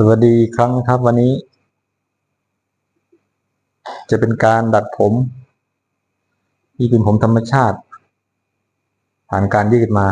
สวัสดีครั้งครับวันนี้ จะเป็นการดัดผมที่เป็นผมธรรมชาติ ผ่านการยืดมา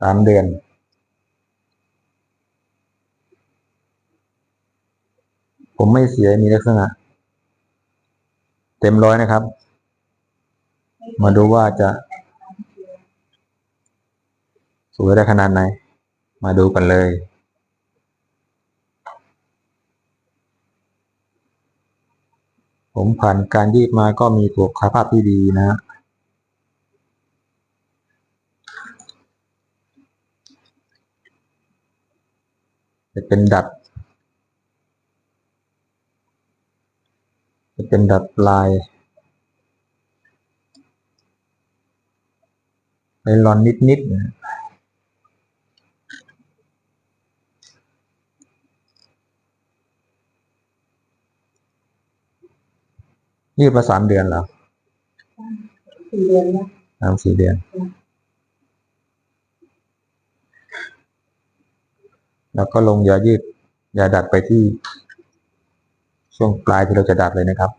สามเดือน ผมไม่เสียมีลักษณะเต็มร้อยนะครับ มาดูว่าจะ สวยได้ขนาดไหนมาดูกันเลย ผมผ่านการยืดมาก็มีสุขภาพที่ดีนะ จะเป็นดัด จะเป็นดัดปลายไนลอนนิดๆนะ ยืดมาสามเดือนแล้วสี่เดือนแล้วสามสี่เดือน แล้วก็ลงยายืดยาดัดไปที่ ช่วงปลายที่เราจะดัดเลยนะครับ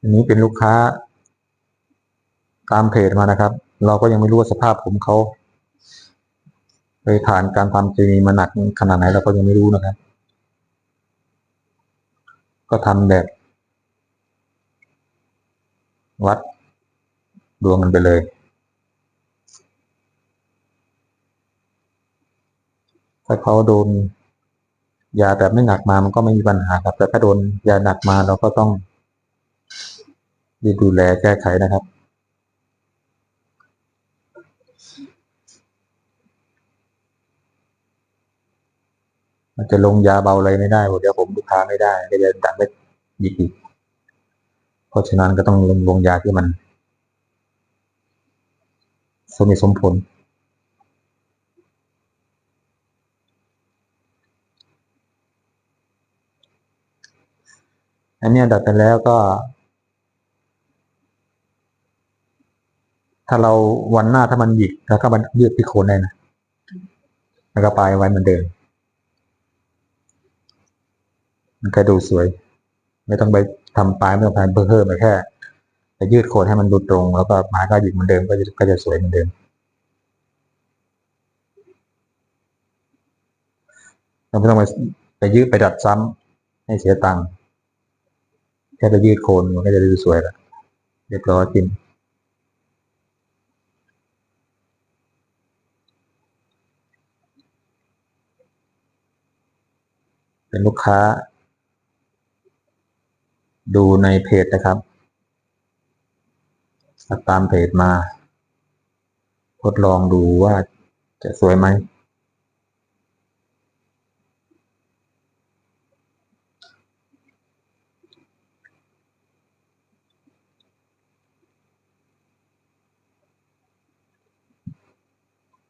อันนี้เป็นลูกค้า ตามเพจมานะครับ เราก็ยังไม่รู้ว่าสภาพผมเขาเคยผ่านการทำเคมีมาหนักขนาดไหนเราก็ยังไม่รู้นะครับ ก็ทำแบบ วัดดวงกันไปเลยถ้าเขาโดนยาแบบไม่หนักมามันก็ไม่มีปัญหาครับ แต่ถ้าโดนยาหนักมาเราก็ต้องดูแลแก้ไขนะครับ มันจะลงยาเบาอะไรไม่ได้เดี๋ยวผมลูกค้าไม่ได้ก็จะดันไม่หยิกอีกเพราะฉะนั้นก็ต้องลงลงยาที่มัน สมเหตุสมผลอันนี้ดัดไปแล้วก็ ถ้าเราวันหน้าถ้ามันหยิกแล้วก็มันยืดที่โคนได้นะแล้วก็ปลายไว้เหมือนเดิม มันก็ดูสวย ไม่ต้องไปทำปลายไม่ต้องทำเพิ่มไปแค่ไปยืดโคนให้มันดูตรง แล้วก็ปลาก็หยิกเหมือนเดิมก็จะก็จะสวยเหมือนเดิมเราไม่ต้องไปไปยืดไปดัดซ้ำให้เสียตังค์แค่ไปยืดโคนมันก็จะดูสวยแล้วเรียบร้อยจริงเป็นลูกค้า ดูในเพจนะครับตามเพจมา ทดลองดูว่าจะสวยไหม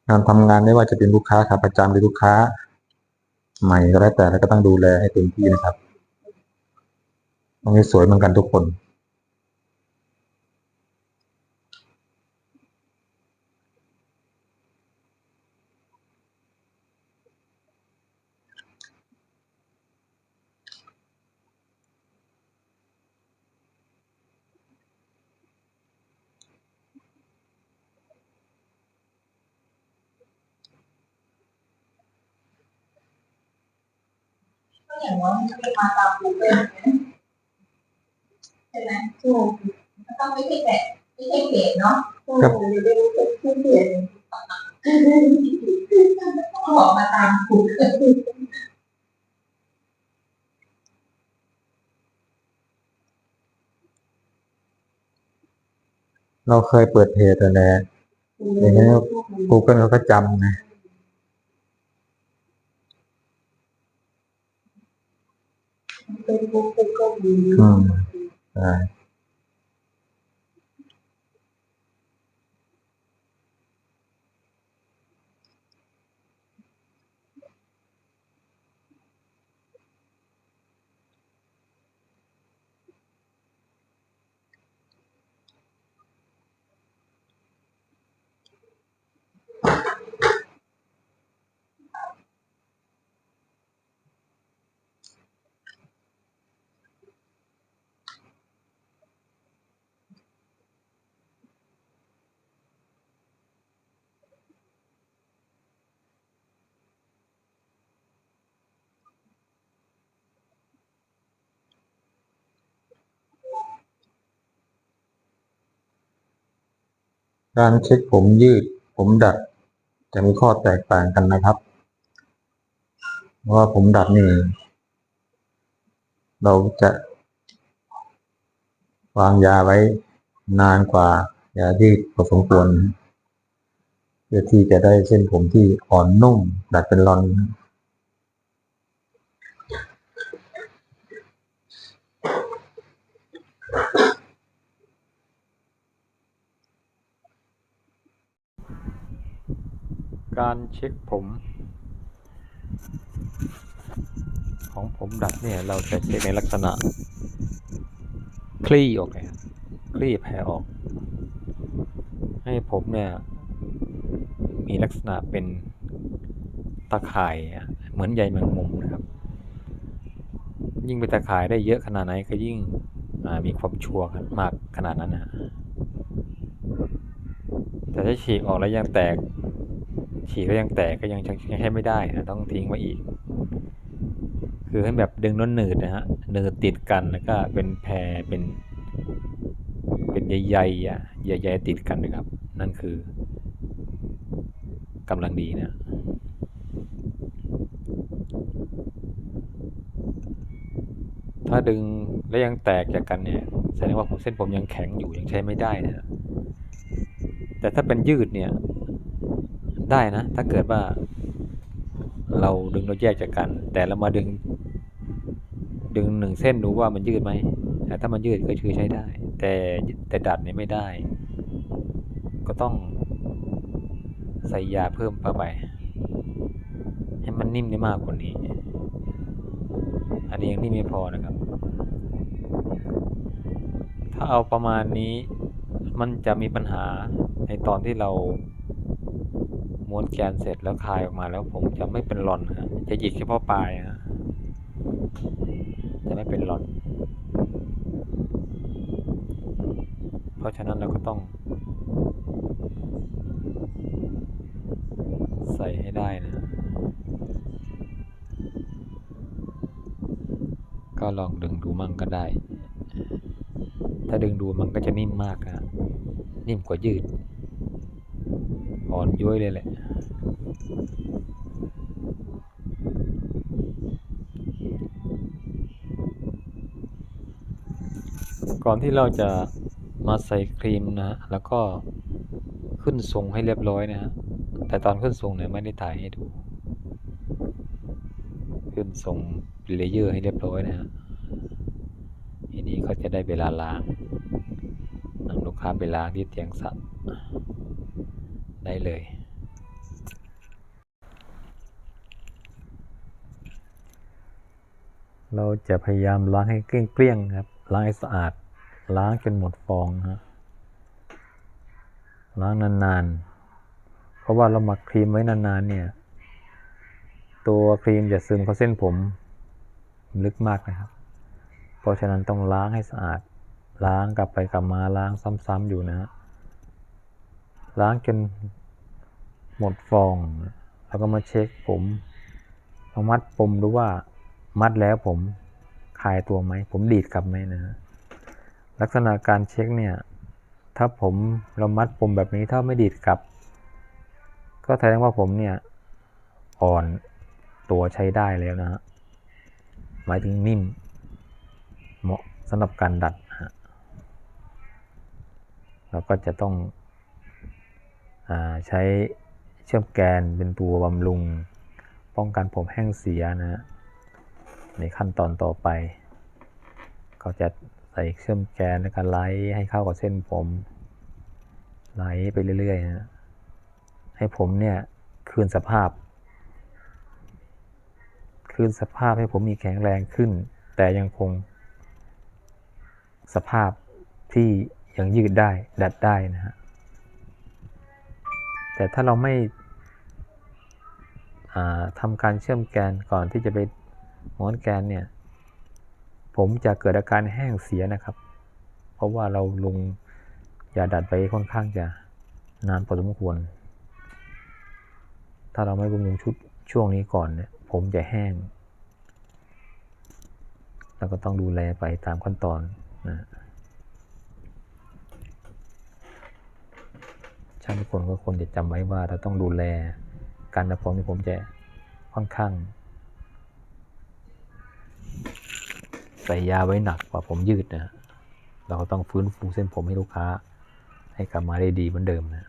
การทำงานไม่ว่าจะเป็นลูกค้าขาประจำหรือลูกค้า ใหม่ก็แล้วแต่แล้วก็ต้องดูแลให้เต็มที่นะครับ ต้องให้สวยเหมือนกันทุกคน อย่างว่ามันจะไปมาตามกูเกิล ใช่ไหมถูกมันต้องไม่ใช่แต่ไม่ใช่เพจเนาะครับเดี๋ยวได้รู้จักชื่อเพจต้องออกมาตามกูเกิลเราเคยเปิดเพจแต่แหละอย่างนี้ Google เขาก็จำนะเฟซบุ๊กกูเกิลมี อืม การเช็คผมยืด ผมดัด จะมีข้อแตกต่างกันนะครับเพราะว่าผมดัดนี่เราจะวางยาไว้นานกว่ายายืดพอสมควรเพื่อที่จะได้เส้นผมที่อ่อนนุ่มดัดเป็นรอน การเช็คผม ของผมดัดเนี่ย เราจะเช็คในลักษณะ คลี่ออกไงคลี่แผ่ออก ให้ผมเนี่ย มีลักษณะเป็นตาข่ายเหมือนใยแมงมุมนะครับ ยิ่งเป็นตาข่ายได้เยอะขนาดไหนก็ยิ่งมีความชัวร์กันมากขนาดนั้นนะแต่ถ้าฉีกออกแล้วยังแตก ฉีกแล้วยังแตกก็ยังยังให้ไม่ได้นะต้องทิ้งไว้อีก คือให้แบบดึงน้นหนืดนะฮะหนืดติดกันแล้วก็เป็นแพรเป็น เป็นใยๆอะใยๆติดกันนะครับ นั่นคือกำลังดีนะถ้าดึงแล้วยังแตกจากกันเนี่ยแสดงว่าผมเส้นผมยังแข็งอยู่ยังใช้ไม่ได้นะแต่ถ้าเป็นยืดเนี่ย ได้นะ ถ้าเกิดว่า เราดึงเราแยกจากกัน แต่เรามาดึง ดึงหนึ่งเส้นดูว่ามันยืดไหมแต่ถ้ามันยืดก็คือใช้ได้ แต่แต่ดัดเนี่ยไม่ได้ ก็ต้องใส่ยาเพิ่มเข้าไป ให้มันนิ่มได้มากกว่านี้ อันนี้ยังนิ่มไม่พอนะครับ ถ้าเอาประมาณนี้มันจะมีปัญหาในตอนที่เรา ม้วนแกนเสร็จแล้วคายออกมาแล้วผมจะไม่เป็นหลอนฮะจะหยิกเฉพาะปลายฮะจะไม่เป็นหลอน เพราะฉะนั้นเราก็ต้อง ใส่ให้ได้นะ ก็ลองดึงดูมั่งก็ได้ ถ้าดึงดูมันก็จะนิ่มมากนะนิ่มกว่ายืดอ่อนย้วยเลยแหละ ก่อนที่เราจะมาใส่ครีมนะฮะแล้วก็ขึ้นทรงให้เรียบร้อยนะฮะแต่ตอนขึ้นทรงเนี่ยไม่ได้ถ่ายให้ดู ขึ้นทรงเลเยอร์ให้เรียบร้อยนะฮะทีนี้ก็จะได้เวลาล้างนำลูกค้าไปล้างที่เตียงสัตว์ได้เลยเราจะพยายามล้างให้เกลี้ยงๆครับ ล้างให้สะอาด ล้างจนหมดฟองฮะล้างนานๆ เพราะว่าเราหมักครีมไว้นานๆ เนี่ย ตัวครีมจะซึมเข้าเส้นผมลึกมากนะครับ เพราะฉะนั้นต้องล้างให้สะอาด ล้างกลับไปกลับมาล้างซ้ำๆอยู่นะฮะล้างจนหมดฟอง แล้วก็มาเช็คผมลองมัดปมดูว่ามัดแล้วผม คลายตัวไหม ผมดีดกลับไหมนะ ลักษณะการเช็คเนี่ย ถ้าผมเรามัดปมแบบนี้ถ้าไม่ดีดกลับ ก็แสดงว่าผมเนี่ย อ่อนตัวใช้ได้แล้วนะฮะ หมายถึงนิ่ม เหมาะสำหรับการดัดฮะเราก็จะต้องอใช้เชื่อมแกนเป็นตัวบำรุง ป้องกันผมแห้งเสียนะฮะ ในขั้นตอนต่อไปก็จะใส่เชื่อมแกนแล้วก็ไล่ให้เข้ากับเส้นผม ไล่ไปเรื่อยๆนะให้ผมเนี่ยคืนสภาพ คืนสภาพให้ผมมีแข็งแรงขึ้น แต่ยังคง สภาพที่ยังยืดได้ดัดได้นะฮะแต่ถ้าเราไม่ทำการเชื่อมแกนก่อนที่จะไป ม้วนแกนเนี่ย ผมจะเกิดอาการแห้งเสียนะครับ เพราะว่าเราลงยาดัดไปค่อนข้างจะนานพอสมควร ถ้าเราไม่บำรุงชุดช่วงนี้ก่อนเนี่ยผมจะแห้ง แล้วก็ต้องดูแลไปตามขั้นตอนนะท่านทุกคนก็ควรจะจำไว้ว่าเราต้องดูแล การดัดผมที่ผมจะค่อนข้าง ใส่ยาไว้หนักกว่าผมยืดนะเราก็ต้องฟื้นฟูเส้นผมให้ลูกค้า ให้กลับมาได้ดีเหมือนเดิมนะ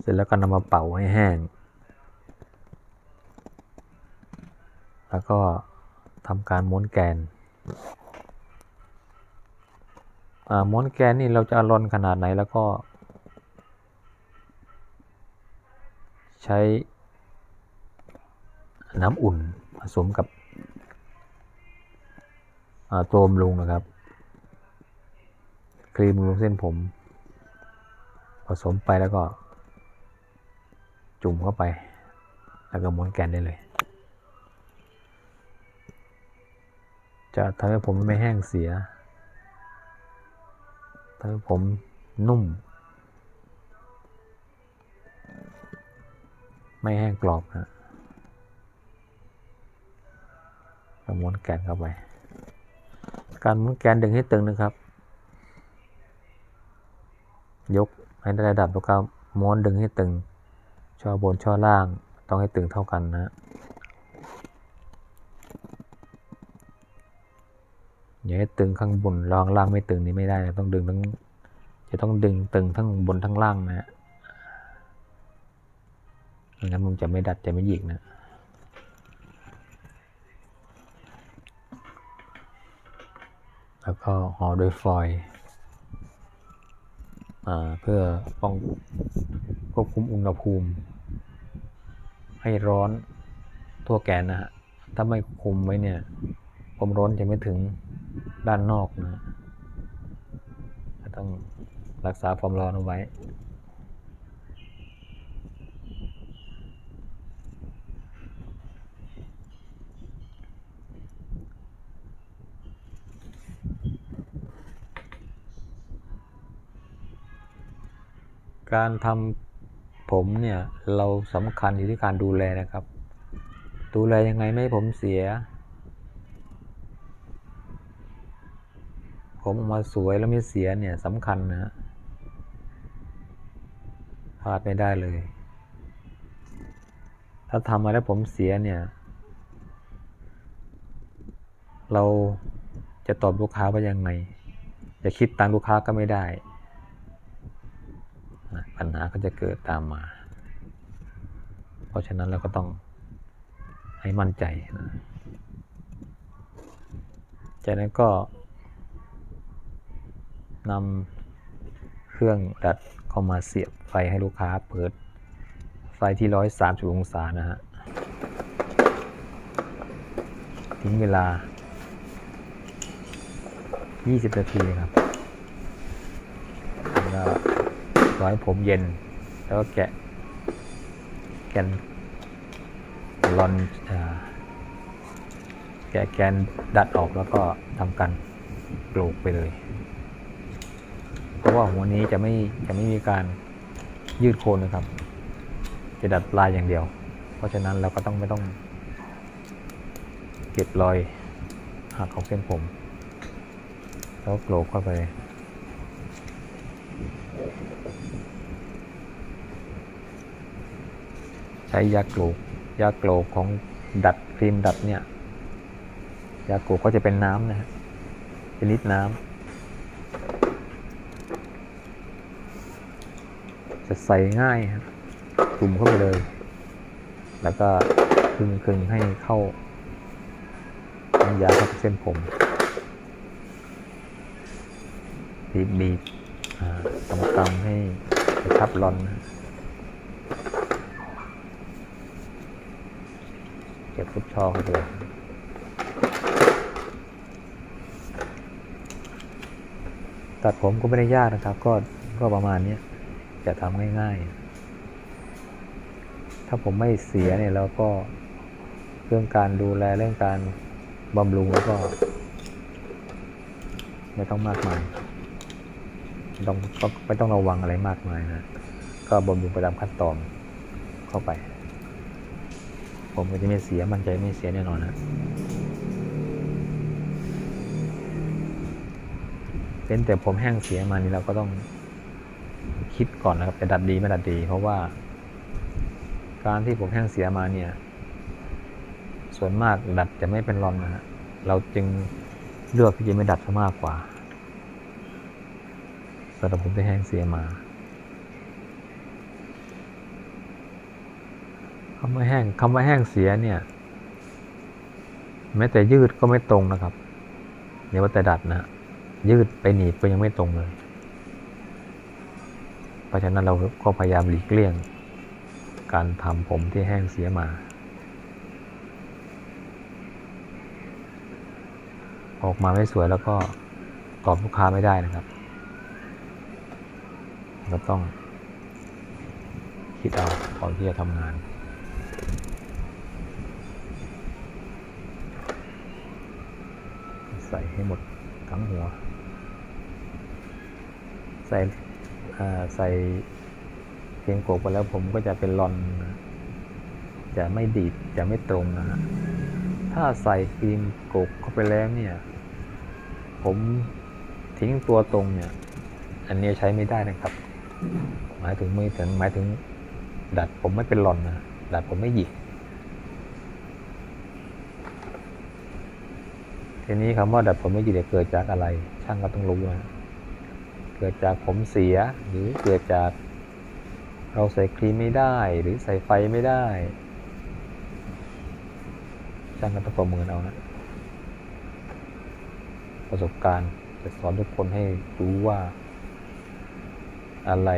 เสร็จแล้วก็นำมาเป่าให้แห้ง แล้วก็ทำการม้วนแกนอ่าม้วนแกนนี่เราจะอารอนขนาดไหนแล้วก็ ใช้น้ำอุ่น ผสมกับตัวบำรุงนะครับ ครีมบำรุงเส้นผม ผสมไปแล้วก็ จุ่มเข้าไป แล้วก็ม้วนแกนได้เลย จะทำให้ผมไม่แห้งเสียทำให้ผมนุ่ม ไม่แห้งกรอบนะแล้ว ม้วนแกนเข้าไป การม้วนแกนดึงให้ตึงนะครับ ยกให้ได้ระดับแล้วก็ม้วนดึงให้ตึง ช่อบนช่อล่างต้องให้ตึงเท่ากันนะอย่าให้ตึงข้างบนรองล่างไม่ตึงนี่ไม่ได้นะต้องดึงทั้งจะต้องดึงตึงทั้งบนทั้งล่างนะฮะงั้นมันจะไม่ดัดจะไม่หยิกนะ แล้วก็ห่อด้วยฟอยล์เพื่อป้องควบคุมอุณหภูมิ ให้ร้อนทั่วแกนนะฮะ ถ้าไม่คุมไว้เนี่ยความร้อนจะไม่ถึงด้านนอกนะต้องรักษาความร้อนเอาไว้ การทำผมเนี่ยเราสำคัญอยู่ที่การดูแลนะครับ ดูแลยังไงไม่ให้ผมเสีย ผมออกมาสวยแล้วไม่เสียเนี่ยสำคัญนะฮะพลาดไม่ได้เลย ถ้าทำมาแล้วผมเสียเนี่ย เราจะตอบลูกค้าว่ายังไง จะคิดตามลูกค้าก็ไม่ได้ ปัญหาก็จะเกิดตามมา เพราะฉะนั้นเราก็ต้องให้มั่นใจนะจากนั้นก็นำเครื่องดัดเข้ามาเสียบไฟให้ลูกค้าเปิดไฟที่ร้อยสามสิบองศานะฮะทิ้งเวลา 20 นาทีครับแล้ว ร้อให้ผมเย็น แล้วก็แกะ แกนลอนอแกะแกนดัดออกแล้วก็ทำการปลูกไปเลย เพราะว่าหัวนี้จะไม่จะไม่มีการยืดโคนนะครับ จะดัดปลายอย่างเดียว เพราะฉะนั้นเราก็ต้องไม่ต้อง เก็บรอยหักของเส้นผม แล้วโกรกเข้าไป ใช้ยาโกรกยาโกรกของดัดครีมดัดเนี่ยยาโกรกก็จะเป็นน้ำนะฮะเป็นลิตรน้ำจะใส่ง่ายครับจุ่มเข้าไปเลย แล้วก็คึงคึงให้เข้าน้ำยาเข้าไปเส้นผมบีบบีบตำตำให้กระชับรอนนะ เก็บฟุตช่อเขาเลยตัดผมก็ไม่ได้ยากนะครับ ก็ก็ประมาณนี้จะทำง่าย ๆ ถ้าผมไม่เสียเนี่ยเราก็เรื่องการดูแลเรื่องการบำรุงแล้วก็ ไม่ต้องมากมายไม่ต้องต้องไม่ต้องระวังอะไรมากมายนะ ก็บำรุงไปตามขั้นตอนเข้าไป ผมก็จะไม่เสียมั่นใจไม่เสียแน่นอนนะเป็นแต่ผมแห้งเสียมานี่เราก็ต้องคิดก่อนนะครับจะดัดดีไม่ดัดดี เพราะว่า การที่ผมแห้งเสียมาเนี่ย ส่วนมากดัดจะไม่เป็นรอนนะฮะเราจึงเลือกที่จะไม่ดัดซะมากกว่าสำหรับผมที่แห้งเสียมา คำว่าแห้งคำว่าแห้งเสียเนี่ย แม้แต่ยืดก็ไม่ตรงนะครับเดี๋ยวว่าแต่ดัดนะยืดไปหนีบก็ยังไม่ตรงเลยเพราะฉะนั้นเราก็พยายามหลีกเลี่ยง การทำผมที่แห้งเสียมาออกมาไม่สวยแล้วก็ตอบลูกค้าไม่ได้นะครับเราต้องคิดเอาก่อนที่จะทำงาน ให้หมดทั้งหัว ใส่ใส่เพียงโกกไปแล้วผมก็จะเป็นรอน จะไม่ดีดจะไม่ตรงนะฮะถ้าใส่ครีมโกกเข้าไปแล้วเนี่ย ผมทิ้งตัวตรงเนี่ย อันนี้ใช้ไม่ได้นะครับ หมายถึงไม่ถึงหมายถึงดัดผมไม่เป็นรอนนะดัดผมไม่หยิก ทีนี้คำว่าดัดผมไม่หยิกเนี่ยเกิดจากอะไร ช่างก็ต้องรู้นะเกิดจากผมเสียหรือเกิดจากเราใส่ครีมไม่ได้ หรือใส่ไฟไม่ได้ ช่างก็ต้องประเมินเอานะประสบการณ์จะสอนทุกคนให้รู้ว่าอะไร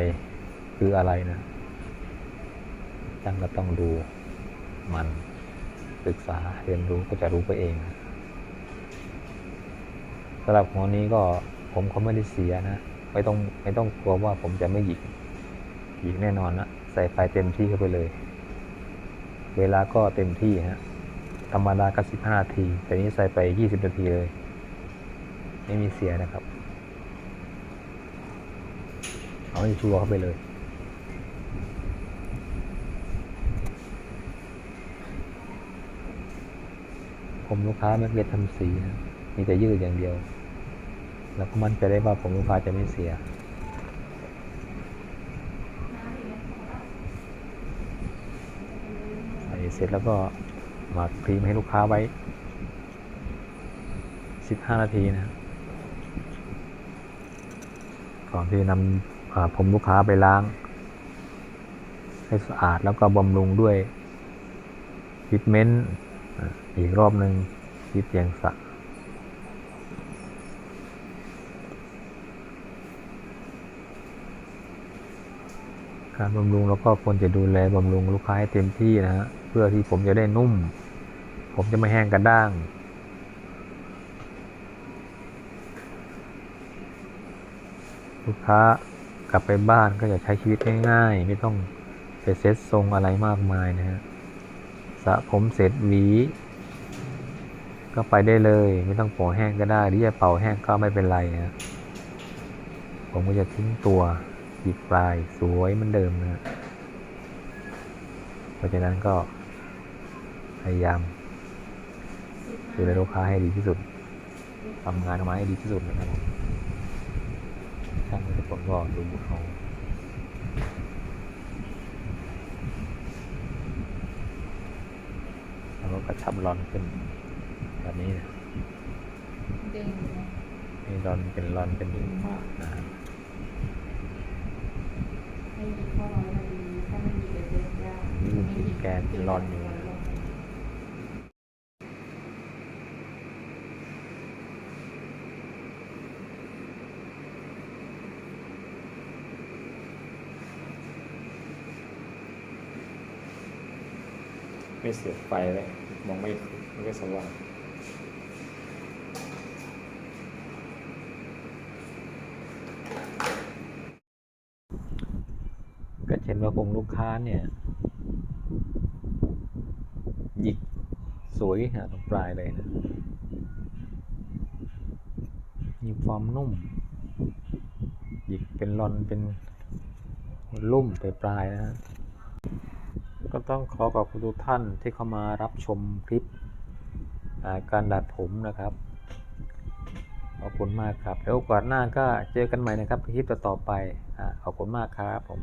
คืออะไรนะช่างก็ต้องดูมันศึกษาเรียนรู้ก็จะรู้ไปเองนะ สำหรับหัวนี้ก็ผมเขาไม่ได้เสียนะ ไม่ต้องไม่ต้องกลัวว่าผมจะไม่หยิกหยิกแน่นอนนะใส่ไฟเต็มที่เข้าไปเลย เวลาก็เต็มที่ฮะธรรมดาก็สิบห้านาที แต่นี้ใส่ไปยี่สิบนาทีเลย ไม่มีเสียนะครับ เอาให้ชัวร์เข้าไปเลยผมลูกค้าไม่เคยทำสีนะ มีแต่ยืดอย่างเดียว แล้วก็มั่นใจได้ว่าผมลูกค้าจะไม่เสีย ใส่เสร็จแล้วก็หมาครีมให้ลูกค้าไว้ 15 นาทีนะ ก่อนที่นำผมลูกค้าไปล้าง ให้สะอาดแล้วก็บำรุงด้วยทรีทเมนต์อ่าอีกรอบหนึ่งที่เตียงสระการ บำรุงเราก็ควรจะดูแลบำรุงลูกค้าให้เต็มที่นะฮะเพื่อที่ผมจะได้นุ่ม ผมจะไม่แห้งกระด้างลูกค้ากลับไปบ้านก็จะใช้ชีวิตง่ายๆ ไม่ต้องไปเซ็ตทรงอะไรมากมายนะฮะสระผมเสร็จหวีก็ไปได้เลย ไม่ต้องเป่าแห้งก็ได้หรือจะเป่าแห้งก็ไม่เป็นไรนะผมก็จะทิ้งตัว หยิบปลายสวยเหมือนเดิมนะฮะเพราะฉะนั้นก็พยายามดูแลลูกค้าให้ดีที่สุดทำงานออกมาให้ดีที่สุดนะครับผมช่างทุกคนก็ดูเขาแล้วก็กระชับรอนขึ้นแบบนี้นะเด้งอยู่นะนี่รอนเป็นรอนเป็นอ่าให้มีข้อร้อยนาทีถ้าไม่มีเด็กเด็กยากนี่มันเป็นแกนเนรอนอยู่ไม่เสียไฟเลยมองไม่ไม่สว่าง ห็นว่าผมลูกค้าเนี่ยหยิกสวยฮะตรงปลายเลยนะ มีความนุ่ม หยิกเป็นรอนเป็นลุ่มไปปลายนะฮะก็ต้องขอขอบคุณทุกท่านที่เข้ามารับชมคลิปาการดัดผมนะครับขอบคุณมากครับ แล้วโอกาสหน้าก็เจอกันใหม่นะครับคลิปต่อไปอขอบคุณมากครับผม